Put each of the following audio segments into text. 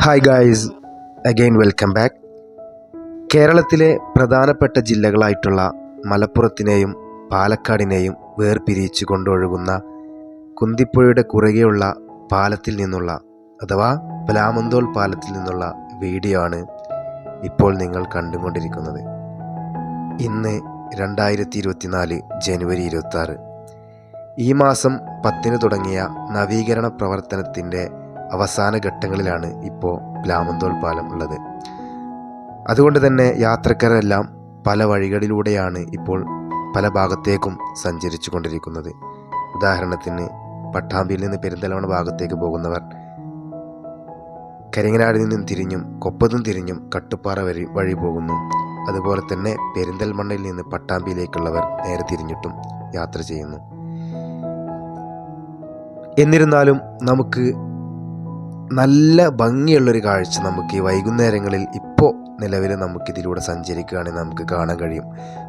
Hi guys again welcome back കേരളത്തിലെ പ്രധാനപ്പെട്ട ജില്ലകളായിട്ടുള്ള മലപ്പുറത്തിനെയും പാലക്കാടിനെയും വേർപിരിച്ചു കൊണ്ടൊഴുകുന്ന കുന്തിപ്പുഴയുടെ കുറുകെയുള്ള പാലത്തിൽ നിന്നുള്ള അഥവാ പ്ലാമന്തോൾ പാലത്തിൽ നിന്നുള്ള വീഡിയോ ആണ് ഇപ്പോൾ നിങ്ങൾ കണ്ടുകൊണ്ടിരിക്കുന്നത്. ഇന്ന് രണ്ടായിരത്തി ഇരുപത്തിനാല് ജനുവരി ഇരുപത്തി ഈ മാസം പത്തിന് തുടങ്ങിയ നവീകരണ പ്രവർത്തനത്തിന്റെ അവസാന ഘട്ടങ്ങളിലാണ് ഇപ്പോൾ പ്ലാമന്തോൾ പാലം ഉള്ളത്. അതുകൊണ്ട് തന്നെ യാത്രക്കാരെല്ലാം പല വഴികളിലൂടെയാണ് ഇപ്പോൾ പല ഭാഗത്തേക്കും സഞ്ചരിച്ചു കൊണ്ടിരിക്കുന്നത്. ഉദാഹരണത്തിന് പട്ടാമ്പിയിൽ നിന്ന് പെരിന്തൽമണ്ണ ഭാഗത്തേക്ക് പോകുന്നവർ കരിങ്ങനാടിൽ നിന്നും തിരിഞ്ഞും കൊപ്പത്തും തിരിഞ്ഞും കട്ടുപ്പാറ വഴി വഴി പോകുന്നു. അതുപോലെ തന്നെ പെരിന്തൽമണ്ണയിൽ നിന്ന് പട്ടാമ്പിയിലേക്കുള്ളവർ നേരെ തിരിഞ്ഞിട്ടും യാത്ര ചെയ്യുന്നു. എന്നിരുന്നാലും നമുക്ക് നല്ല ഭംഗിയുള്ളൊരു കാഴ്ച നമുക്ക് ഈ വൈകുന്നേരങ്ങളിൽ ഇപ്പോൾ നിലവിൽ നമുക്കിതിലൂടെ സഞ്ചരിക്കുകയാണെങ്കിൽ നമുക്ക് കാണാൻ കഴിയും.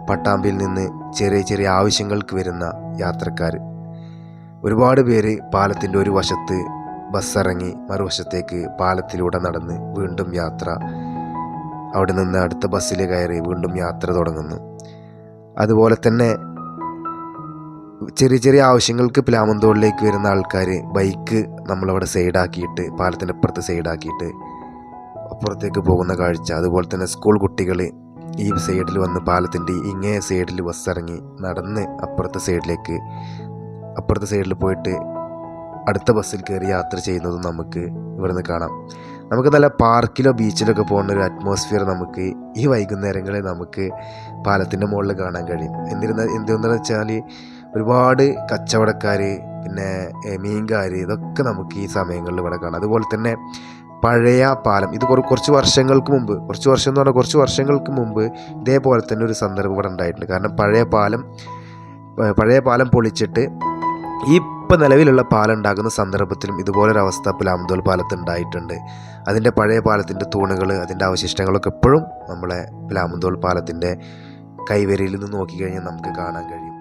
പട്ടാമ്പിയിൽ നിന്ന് ചെറിയ ചെറിയ ആവശ്യങ്ങൾക്ക് വരുന്ന യാത്രക്കാർ. ഒരുപാട് പേര് പാലത്തിന്റെ ഒരു വശത്ത് ബസ്സിറങ്ങി മറുവശത്തേക്ക് പാലത്തിലൂടെ നടന്ന് വീണ്ടും യാത്ര. അവിടെ നിന്ന് അടുത്ത ബസ്സിൽ കയറി വീണ്ടും യാത്ര തുടങ്ങുന്നു. അതുപോലെ തന്നെ ചെറിയ ചെറിയ ആവശ്യങ്ങൾക്ക് പ്ലാമന്തോളിലേക്ക് വരുന്ന ആൾക്കാർ ബൈക്ക് നമ്മളവിടെ സൈഡാക്കിയിട്ട് പാലത്തിന്റെ അപ്പുറത്ത് സൈഡാക്കിയിട്ട് അപ്പുറത്തേക്ക് പോകുന്ന കാഴ്ച. അതുപോലെ തന്നെ സ്കൂൾ കുട്ടികൾ ഈ സൈഡിൽ വന്ന് പാലത്തിന്റെ ഇങ്ങേ സൈഡിൽ ബസ് ഇറങ്ങി നടന്ന് അപ്പുറത്തെ സൈഡിലേക്ക് അപ്പുറത്തെ സൈഡിൽ പോയിട്ട് അടുത്ത ബസ്സിൽ കയറി യാത്ര ചെയ്യുന്നതും നമുക്ക് ഇവിടുന്ന് കാണാം. നമുക്ക് നല്ല പാർക്കിലോ ബീച്ചിലൊക്കെ പോകുന്ന ഒരു അറ്റ്മോസ്ഫിയർ നമുക്ക് ഈ വൈകുന്നേരങ്ങളിൽ നമുക്ക് പാലത്തിന്റെ മുകളിൽ കാണാൻ കഴിയും. എന്നിരുന്നാൽ എന്തുകൊണ്ടെന്ന് വെച്ചാൽ ഒരുപാട് കച്ചവടക്കാർ പിന്നെ മീൻകാർ ഇതൊക്കെ നമുക്ക് ഈ സമയങ്ങളിൽ ഇവിടെ കാണാം. അതുപോലെ തന്നെ പഴയ പാലം ഇത് കുറ കുറച്ച് വർഷങ്ങൾക്ക് മുമ്പ് കുറച്ച് വർഷം എന്ന് പറഞ്ഞാൽ കുറച്ച് വർഷങ്ങൾക്ക് മുമ്പ് ഇതേപോലെ തന്നെ ഒരു സന്ദർഭം ഇവിടെ ഉണ്ടായിട്ടുണ്ട്. കാരണം പഴയ പാലം പഴയ പാലം പൊളിച്ചിട്ട് ഈ ഇപ്പം നിലവിലുള്ള പാലം ഉണ്ടാകുന്ന സന്ദർഭത്തിലും ഇതുപോലൊരവസ്ഥ പുലാമന്തോൽ പാലത്ത് ഉണ്ടായിട്ടുണ്ട്. അതിന്റെ പഴയ പാലത്തിന്റെ തൂണുകൾ അതിന്റെ അവശിഷ്ടങ്ങളൊക്കെ എപ്പോഴും നമ്മളെ പുലാമന്തോൾ പാലത്തിന്റെ കൈവരിയിൽ നിന്ന് നോക്കിക്കഴിഞ്ഞാൽ നമുക്ക് കാണാൻ കഴിയും.